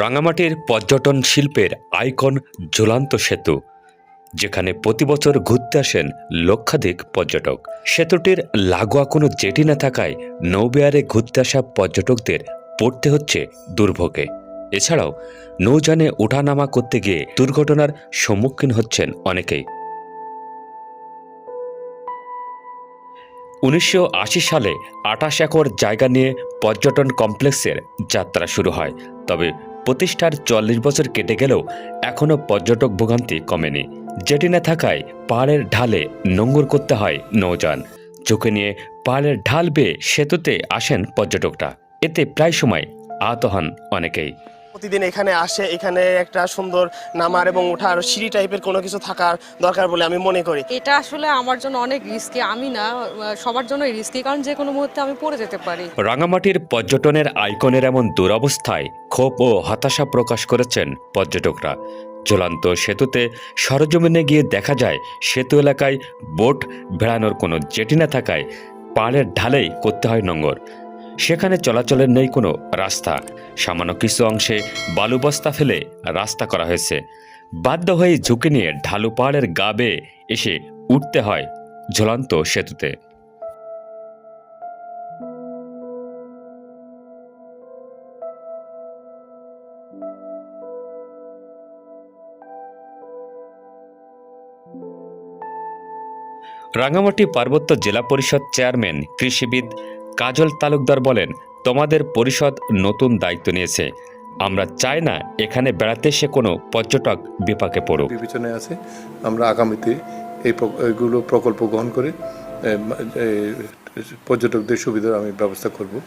রাঙামাটির পর্যটন শিল্পের আইকন ঝুলান্ত সেতু, যেখানে প্রতি বছর ঘুরতে আসেন লক্ষাধিক পর্যটক। সেতুটির লাগোয়া কোনো জেটি না থাকায় নৌবিহারে ঘুরতে আসা পর্যটকদের পড়তে হচ্ছে দুর্ভোগে। এছাড়াও নৌযানে ওঠানামা করতে গিয়ে দুর্ঘটনার সম্মুখীন হচ্ছেন অনেকেই। উনিশশো আশি সালে আটাশ একর জায়গা নিয়ে পর্যটন কমপ্লেক্সের যাত্রা শুরু হয়, তবে প্রতিষ্ঠার চল্লিশ বছর কেটে গেলেও এখনও পর্যটক ভোগান্তি কমেনি। জেটি না থাকায় পাহাড়ের ঢালে নোঙ্গর করতে হয় নৌযান। চোখে নিয়ে পাহাড়ের ঢাল বেয়ে সেতুতে আসেন পর্যটকরা। এতে প্রায় সময় আহত হন অনেকেই। প্রতিদিন এখানে আসে এখানে একটা সুন্দর নামার এবং ওঠার সিঁড়ি টাইপের কোনো কিছু থাকার দরকার বলে আমি মনে করি। এটা আসলে আমার জন্য অনেক রিস্কি আমি না সবার জন্যই রিস্কি কারণ যে কোনো মুহূর্তে আমি পড়ে যেতে পারি। রাঙামাটির পর্যটনের আইকনের এমন দুরবস্থায় ক্ষোভ ও হতাশা প্রকাশ করেছেন পর্যটকরা। ঝুলন্ত সেতুতে সরজমিনে গিয়ে দেখা যায় সেতু এলাকায় বোট ভেড়ানোর কোনো জেটি না থাকায় পাহাড়ের ঢালেই করতে হয় নোঙ্গর সেখানে চলাচলের নেই কোনো রাস্তা। সামান্য কিছু অংশে বালু বস্তা ফেলে রাস্তা করা হয়েছে। বাধ্য হয়ে ঝুঁকি নিয়ে ঢালু পাহাড়ের গা বেয়ে এসে উঠতে হয় ঝুলন্ত সেতুতে। রাঙামাটি পার্বত্য জেলা পরিষদ চেয়ারম্যান, কৃষিবিদ কাজল তালুকদার বলেন, তোমাদের পরিষদ নতুন দায়িত্ব নিয়েছে। আমরা চাই না এখানে বেড়াতে এসে কোনো পর্যটক বিপাকে পড়ুক। বিবেচনায় আছে। আমরা আগামীতে এইগুলো প্র- প্রকল্প গ্রহণ করে পর্যটকদের সুবিধার আমি ব্যবস্থা করব।